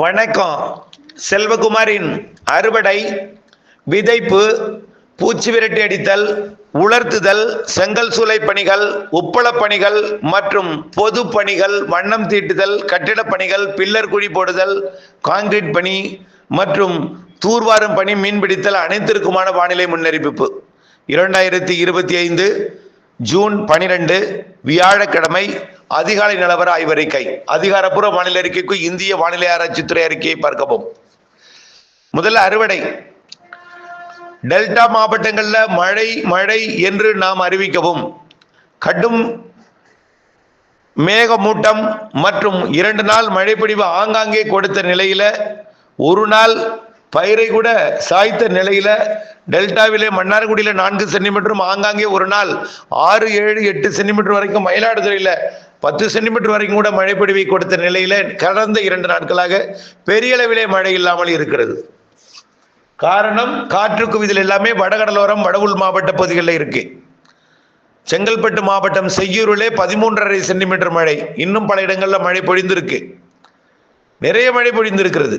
வணக்கம். செல்வகுமாரின் அறுவடை விதைப்பு பூச்சி விரட்டி அடித்தல் உலர்த்துதல் செங்கல் சூளை பணிகள் உப்பளப் பணிகள் மற்றும் பொது பணிகள் வண்ணம் தீட்டுதல் கட்டிடப் பணிகள் பில்லர் குழி போடுதல் காங்கிரீட் பணி மற்றும் தூர்வாரும் பணி மீன்பிடித்தல் அனைத்திற்குமான வானிலை முன்னறிவிப்பு. இரண்டாயிரத்தி இருபத்தி ஐந்து ஜூன் பனிரெண்டு வியாழக்கிழமை அதிகாலை நிலவர ஆய்வறிக்கை அதிகாரப்பூர்வ வானிலை அறிக்கைக்கு இந்திய வானிலை ஆராய்ச்சித்துறை அறிக்கையை பார்க்கவும். முதல்ல அறுவடை. டெல்டா மாவட்டங்கள்ல மழை மழை என்று நாம் அறிவிக்கவும். கடும் மேகமூட்டம் மற்றும் இரண்டு நாள் மழைப்பொழிவு ஆங்காங்கே கொடுத்த நிலையில ஒரு நாள் பயிரை கூட சாய்த்த நிலையில டெல்டாவிலே மன்னார்குடியில நான்கு சென்டிமீட்டரும் ஆங்காங்கே ஒரு நாள் ஆறு ஏழு எட்டு சென்டிமீட்டர் வரைக்கும் மயிலாடுதுறையில பத்து சென்டிமீட்டர் வரைக்கும் கூட மழைப்பொழிவை கொடுத்த நிலையில கடந்த இரண்டு நாட்களாக பெரிய அளவிலே மழை இல்லாமல் இருக்கிறது. காரணம் காற்று குவிதல் எல்லாமே வடகடலோரம் வடவுள் மாவட்ட பகுதிகளில் இருக்கு. செங்கல்பட்டு மாவட்டம் செய்யூரிலே பதிமூன்றரை சென்டிமீட்டர் மழை. இன்னும் பல இடங்களில் மழை பொழிந்திருக்கு. நிறைய மழை பொழிந்திருக்கிறது.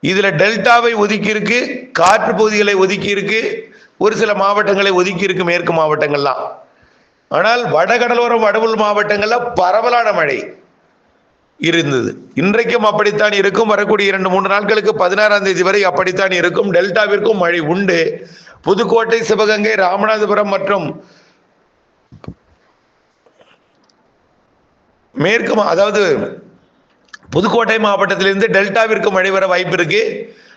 இதில் டெல்டாவை ஒதுக்கி இருக்கு காற்று பகுதிகளை ஒதுக்கி இருக்கு ஒரு சில மாவட்டங்களை ஒதுக்கி இருக்கு மேற்கு மாவட்டங்கள்லாம். ஆனால் வடகடலோரம் வடவுள் மாவட்டங்களில் பரவலான மழை இருந்தது. இன்றைக்கும் அப்படித்தான் இருக்கும். வரக்கூடிய இரண்டு மூன்று நாட்களுக்கு பதினாறாம் தேதி வரை அப்படித்தான் இருக்கும். டெல்டாவிற்கும் மழை உண்டு. புதுக்கோட்டை சிவகங்கை ராமநாதபுரம் மற்றும் மேற்கு அதாவது புதுக்கோட்டை மாவட்டத்திலிருந்து டெல்டாவிற்கு மழை வர வாய்ப்பு இருக்கு.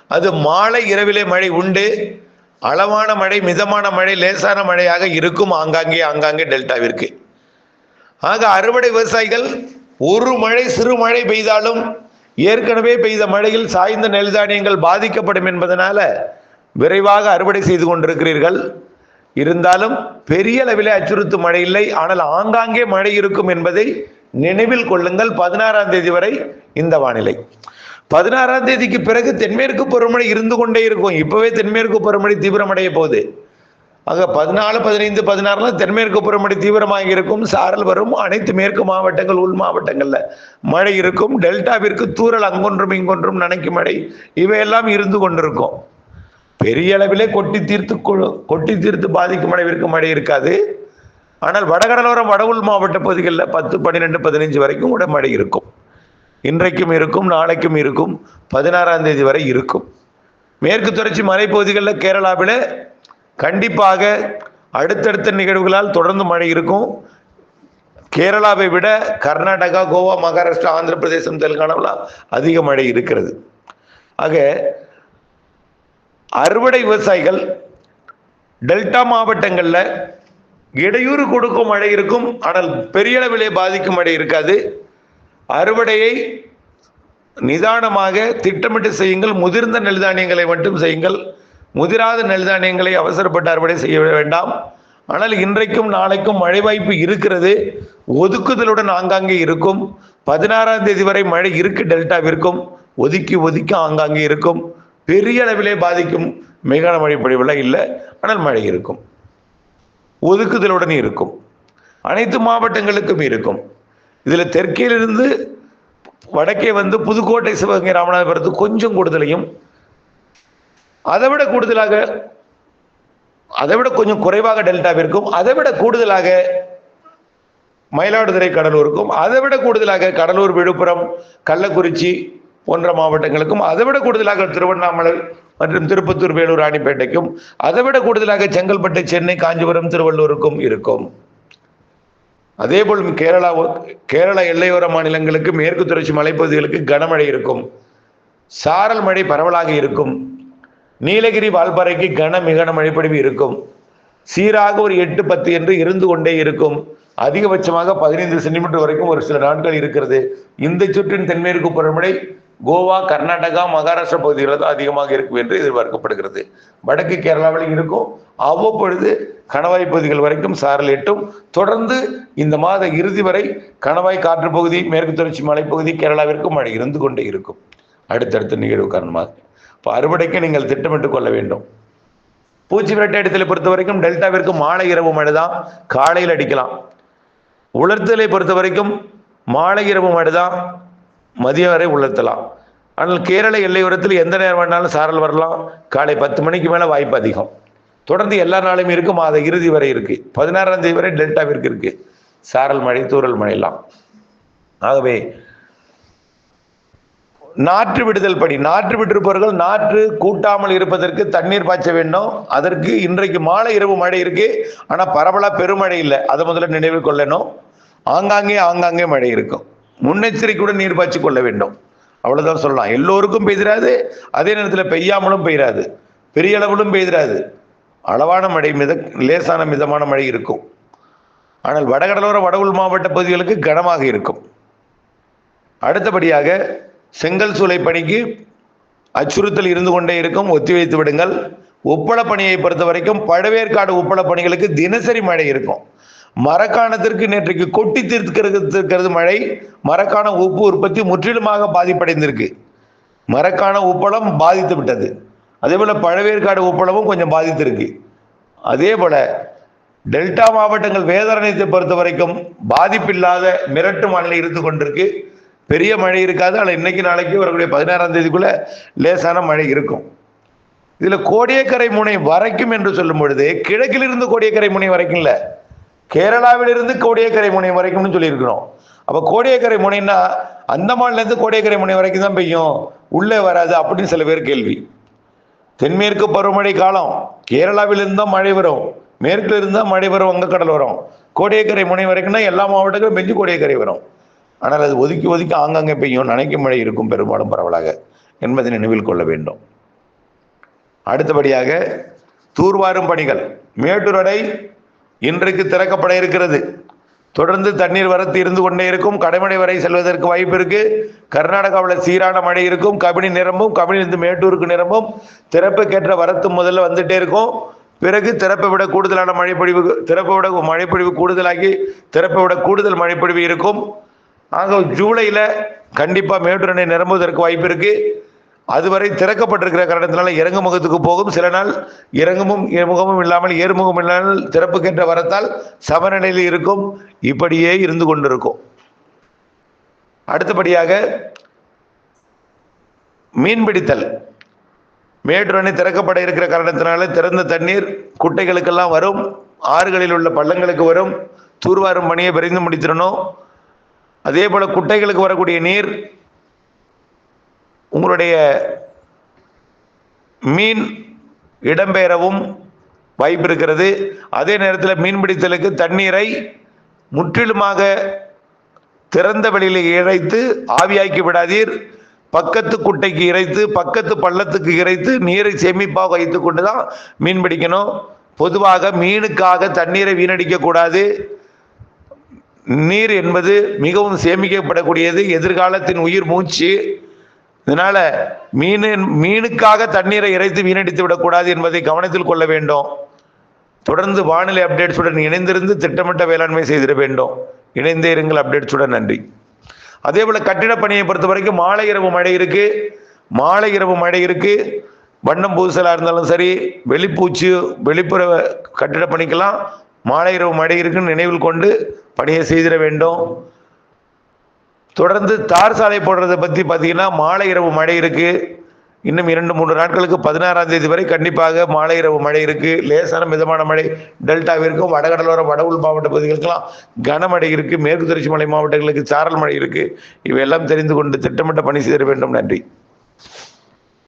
அது மாலை இரவிலே மழை உண்டு. அளவான மழை மிதமான மழை லேசான மழையாக இருக்கும் ஆங்காங்கே ஆங்காங்கே டெல்டாவிற்கு. ஆக அறுவடை விவசாயிகள் ஒரு மழை சிறு மழை பெய்தாலும் ஏற்கனவே பெய்த மழையில் சாய்ந்த நெல் தானியங்கள் பாதிக்கப்படும் என்பதனால விரைவாக அறுவடை செய்து கொண்டிருக்கிறீர்கள். இருந்தாலும் பெரிய அளவில் அச்சுறுத்தும் மழை இல்லை. ஆனால் ஆங்காங்கே மழை இருக்கும் என்பதை நினைவில் கொள்ளுங்கள். பதினாறாம் தேதி வரை இந்த வானிலை. பதினாறாம் தேதிக்கு பிறகு தென்மேற்கு பருவமழை இருந்து கொண்டே இருக்கும். இப்பவே தென்மேற்கு பருவமழை தீவிரமடைய போகுது. ஆக பதினாலு பதினைந்து பதினாறுல தென்மேற்கு பருவமழை தீவிரமாக இருக்கும். சாரல் வரும். அனைத்து மேற்கு மாவட்டங்கள் உள் மாவட்டங்கள்ல மழை இருக்கும். டெல்டாவிற்கு தூரல் அங்கொன்றும் இங்கொன்றும் நினைக்கும் மழை. இவையெல்லாம் இருந்து கொண்டிருக்கும். பெரிய அளவிலே கொட்டி தீர்த்து கொட்டி தீர்த்து பாதிக்கும் அளவிற்கு மழை இருக்காது. ஆனால் வடகடலோரம் வடவுள் மாவட்ட பகுதிகளில் பத்து பன்னிரெண்டு பதினஞ்சு வரைக்கும் கூட மழை இருக்கும். இன்றைக்கும் இருக்கும் நாளைக்கும் இருக்கும் பதினாறாம் தேதி வரை இருக்கும். மேற்கு தொடர்ச்சி மலைப்பகுதிகளில் கேரளாவில் கண்டிப்பாக அடுத்தடுத்த நிகழ்வுகளால் தொடர்ந்து மழை இருக்கும். கேரளாவை விட கர்நாடகா கோவா மகாராஷ்டிரா ஆந்திர பிரதேசம் தெலுங்கானாவில் அதிக மழை இருக்கிறது. ஆக அறுவடை விவசாயிகள் டெல்டா மாவட்டங்களில் இடையூறு கொடுக்கும் மழை இருக்கும். ஆனால் பெரிய அளவிலே பாதிக்கும் மழை இருக்காது. அறுவடையை நிதானமாக திட்டமிட்டு செய்யுங்கள். முதிர்ந்த நெல்தானியங்களை மட்டும் செய்யுங்கள். முதிராத நெல்தானியங்களை அவசரப்பட்டு அறுவடை செய்ய வேண்டாம். ஆனால் இன்றைக்கும் நாளைக்கும் மழை வாய்ப்பு இருக்கிறது. ஒதுக்குதலுடன் ஆங்காங்கே இருக்கும். பதினாறாம் தேதி வரை மழை இருக்கு டெல்டாவிற்கும். ஒதுக்கி ஒதுக்கி ஆங்காங்கே இருக்கும். பெரிய அளவிலே பாதிக்கும் மேகான மழை பொழிவுலாம் இல்லை. ஆனால் மழை இருக்கும். ஒதுக்குதலுடன் இருக்கும். அனைத்து மாவட்டங்களுக்கும் இருக்கும். இதில் தெற்கிலிருந்து வடக்கே வந்து புதுக்கோட்டை சிவகங்கை ராமநாதபுரத்துக்கு கொஞ்சம் கூடுதலையும் அதை விட கூடுதலாக அதை விட கொஞ்சம் குறைவாக டெல்டாவிற்கும் அதை விட கூடுதலாக மயிலாடுதுறை கடலூருக்கும் அதை விட கூடுதலாக கடலூர் விழுப்புரம் கள்ளக்குறிச்சி போன்ற மாவட்டங்களுக்கும் அதை விட கூடுதலாக திருவண்ணாமலை மற்றும் திருப்பத்தூர் வேலூர் ராணிப்பேட்டைக்கும் அதை விட கூடுதலாக செங்கல்பட்டு சென்னை காஞ்சிபுரம் திருவள்ளூருக்கும் இருக்கும். அதேபோல் கேரளா கேரள எல்லையோர மாநிலங்களுக்கு மேற்கு தொடர்ச்சி மலைப்பகுதிகளுக்கு கனமழை இருக்கும். சாரல் மழை பரவலாக இருக்கும். நீலகிரி வால்பாறைக்கு கன மிக மழைப்பொழிவு இருக்கும். சீராக ஒரு எட்டு பத்து என்று இருந்து கொண்டே இருக்கும். அதிகபட்சமாக பதினைந்து சென்டிமீட்டர் வரைக்கும் ஒரு சில நாட்கள் இருக்கிறது. இந்த சுற்றின் தென்மேற்கு பருவமழை கோவா கர்நாடகா மகாராஷ்டிரா பகுதிகளில் தான் அதிகமாக இருக்கும் என்று எதிர்பார்க்கப்படுகிறது. வடக்கு கேரளாவில் இருக்கும். அவ்வப்பொழுது கணவாய் பகுதிகள் வரைக்கும் சாரல் எட்டும். தொடர்ந்து இந்த மாத இறுதி வரை கணவாய் காற்று பகுதி மேற்கு தொடர்ச்சி மலைப்பகுதி கேரளாவிற்கும் மழை இருந்து கொண்டே இருக்கும். அடுத்தடுத்த நிகழ்வு காரணமாக. இப்போ அறுவடைக்கு நீங்கள் திட்டமிட்டுக் கொள்ள வேண்டும். பூச்சி வேட்டையடித்தலை பொறுத்த வரைக்கும் டெல்டாவிற்கு மாலை இரவு மழை தான் காலையில் அடிக்கலாம். உலர்த்தலை பொறுத்த வரைக்கும் மாலை இரவு மழை தான் மதியம் வரை உலர்த்தலாம். ஆனால் கேரள எல்லையோரத்தில் எந்த நேரம் வேணாலும் சாரல் வரலாம். காலை பத்து மணிக்கு மேலே வாய்ப்பு அதிகம். தொடர்ந்து எல்லா நாளும் இருக்கு மாத இறுதி வரை இருக்கு. பதினாறாம் தேதி வரை டெல்டாவிற்கு இருக்கு. சாரல் மழை தூரல் மழையெல்லாம் ஆகவே நாற்று விடுதல் படி நாற்று விட்டிருப்பவர்கள் நாற்று கூட்டாமல் இருப்பதற்கு தண்ணீர் பாய்ச்ச வேண்டும். அதற்கு இன்றைக்கு மாலை இரவு மழை இருக்கு. ஆனா பரவலா பெருமழை இல்லை. அதை முதல்ல நினைவு கொள்ளணும். ஆங்காங்கே ஆங்காங்கே மழை இருக்கும். முன்னெச்சரிக்கையுடன் நீர் பாய்ச்சி கொள்ள வேண்டும். அவ்வளவுதான் சொல்லலாம். எல்லோருக்கும் பெய்திராது. அதே நேரத்தில் பெய்யாமலும் பெய்யாது பெரிய அளவிலும் பெய்திராது. அளவான மழை மித லேசான மிதமான மழை இருக்கும். ஆனால் வடகடலோர வடகுள் மாவட்ட பகுதிகளுக்கு கனமாக இருக்கும். அடுத்தபடியாக செங்கல் சூளை பணிக்கு அச்சுறுத்தல் இருந்து கொண்டே இருக்கும். ஒத்திவைத்து விடுங்கள். உப்பள பணியை பொறுத்த வரைக்கும் பழவேற்காடு உப்பள பணிகளுக்கு தினசரி மழை இருக்கும். மரக்காணத்திற்கு நேற்றைக்கு கொட்டி தீர்த்துக்கிறது மழை. மரக்காண உப்பு உற்பத்தி முற்றிலுமாக பாதிப்படைந்திருக்கு. மரக்காண உப்பளம் பாதித்து விட்டது. அதே போல் பழவேற்காடு ஒப்பளவும் கொஞ்சம் பாதித்திருக்கு. அதே போல் டெல்டா மாவட்டங்கள் வேதாரண்யத்தை பொறுத்த வரைக்கும் பாதிப்பில்லாத மிரட்டு வானிலை இருந்து கொண்டிருக்கு. பெரிய மழை இருக்காது. ஆனால் இன்னைக்கு நாளைக்கு வரக்கூடிய பதினாறாம் தேதிக்குள்ள லேசான மழை இருக்கும். இதில் கோடியக்கரை முனை வரைக்கும் என்று சொல்லும் பொழுது கிழக்கிலிருந்து கோடியக்கரை முனை வரைக்கும் இல்லை. கேரளாவிலிருந்து கோடியக்கரை முனை வரைக்கும்னு சொல்லியிருக்கிறோம். அப்போ கோடியக்கரை முனைன்னா அந்தமான்லேருந்து கோடியக்கரை முனை வரைக்கும் தான் பெய்யும். உள்ளே வராது அப்படின்னு சில பேர் கேள்வி. தென்மேற்கு பருவமழை காலம். கேரளாவில் இருந்தால் மழை வரும். மேற்குல இருந்தால் மழை வரும் வங்கக்கடல் வரும். கோடியக்கரை முனை வரைக்கும்னா எல்லா மாவட்டங்களும் பெஞ்சு கோடியக்கரை வரும். ஆனால் அது ஒதுக்கி ஒதுக்கி ஆங்காங்கே பெய்யும். நனைக்கும் மழை இருக்கும் பெரும்பாலும் பரவலாக என்பதை நினைவில் கொள்ள வேண்டும். அடுத்தபடியாக தூர்வாரும் பணிகள். மேட்டூர் அணை இன்றைக்கு திறக்கப்பட இருக்கிறது. தொடர்ந்து தண்ணீர் வரத்து இருந்து கொண்டே இருக்கும். கடைமடை வரை செல்வதற்கு வாய்ப்பு இருக்கு. கர்நாடகாவில் சீரான மழை இருக்கும். கபினி நிரம்பும். கபினிலிருந்து மேட்டூருக்கு நிரம்பும். திறப்புக்கேற்ற வரத்து முதல்ல வந்துட்டே இருக்கும். பிறகு திறப்பை விட கூடுதலான மழைப்பொழிவு திறப்பை விட மழைப்பொழிவு கூடுதலாகி திறப்பை விட கூடுதல் மழைப்பொழிவு இருக்கும். ஆக ஜூலையில் கண்டிப்பாக மேட்டூர் அணை நிரம்புவதற்கு வாய்ப்பு இருக்குது அதுவரை திறக்கப்பட்டிருக்கிற காரணத்தினால இறங்கு முகத்துக்கு போகும். சில நாள் இறங்குமும் முகமும் இல்லாமல் ஏறுமுகம் இல்லாமல் திறப்புக்கேற்ற வரத்தால் சமநிலையில் இருக்கும். இப்படியே இருந்து கொண்டிருக்கும். அடுத்தபடியாக மீன்பிடித்தல் மேட்டூர் திறக்கப்பட இருக்கிற காரணத்தினால திறந்த தண்ணீர் குட்டைகளுக்கெல்லாம் வரும். ஆறுகளில் உள்ள பள்ளங்களுக்கு வரும். தூர்வாரும் பணியை விரைந்து முடித்திடணும். அதே போல குட்டைகளுக்கு வரக்கூடிய நீர் உங்களுடைய மீன் இடம்பெயரவும் வாய்ப்பு இருக்கிறது. அதே நேரத்தில் மீன்பிடித்தலுக்கு தண்ணீரை முற்றிலுமாக திறந்த வெளியில் இறைத்து ஆவியாக்கி விடாதீர். பக்கத்து குட்டைக்கு இறைத்து பக்கத்து பள்ளத்துக்கு இறைத்து நீரை சேமிப்பாக வைத்து கொண்டு தான் மீன் பிடிக்கணும். பொதுவாக மீனுக்காக தண்ணீரை வீணடிக்கக்கூடாது நீர் என்பது மிகவும் சேமிக்கப்படக்கூடியது. எதிர்காலத்தின் உயிர் மூச்சு இதனால மீன் மீனுக்காக தண்ணீரை இறைத்து வீணடித்து விடக்கூடாது என்பதை கவனத்தில் கொள்ள வேண்டும். தொடர்ந்து வானிலை அப்டேட்ஸுடன் இணைந்திருந்து திட்டமிட்ட வேளாண்மை செய்திட வேண்டும். இணைந்தே இருங்கள் அப்டேட்ஸுடன் நன்றி. அதே போல கட்டிட பணியை பொறுத்த வரைக்கும் மாலை இரவு மழை இருக்கு. மாலை இரவு மழை இருக்கு. வண்ணம் பூசலா இருந்தாலும் சரி வெளிப்பூச்சி வெளிப்புற கட்டிட பணிக்கெல்லாம் மாலை இரவு மழை இருக்குன்னு நினைவில் கொண்டு பணியை செய்திட வேண்டும். தொடர்ந்து தார் சாலை போடுறத பற்றி பார்த்தீங்கன்னா மாலை இரவு மழை இருக்கு. இன்னும் இரண்டு மூன்று நாட்களுக்கு பதினாறாம் தேதி வரை கண்டிப்பாக மாலை இரவு மழை இருக்கு. லேசான மிதமான மழை டெல்டாவிற்கும் வடகடலோர வட உள் மாவட்ட பகுதிகளுக்கெல்லாம் கனமழை இருக்கு. மேற்கு தொடர்ச்சி மலை மாவட்டங்களுக்கு சாரல் மழை இருக்கு. இவையெல்லாம் தெரிந்து கொண்டு திட்டமிட்ட பணி செய்திட வேண்டும். நன்றி.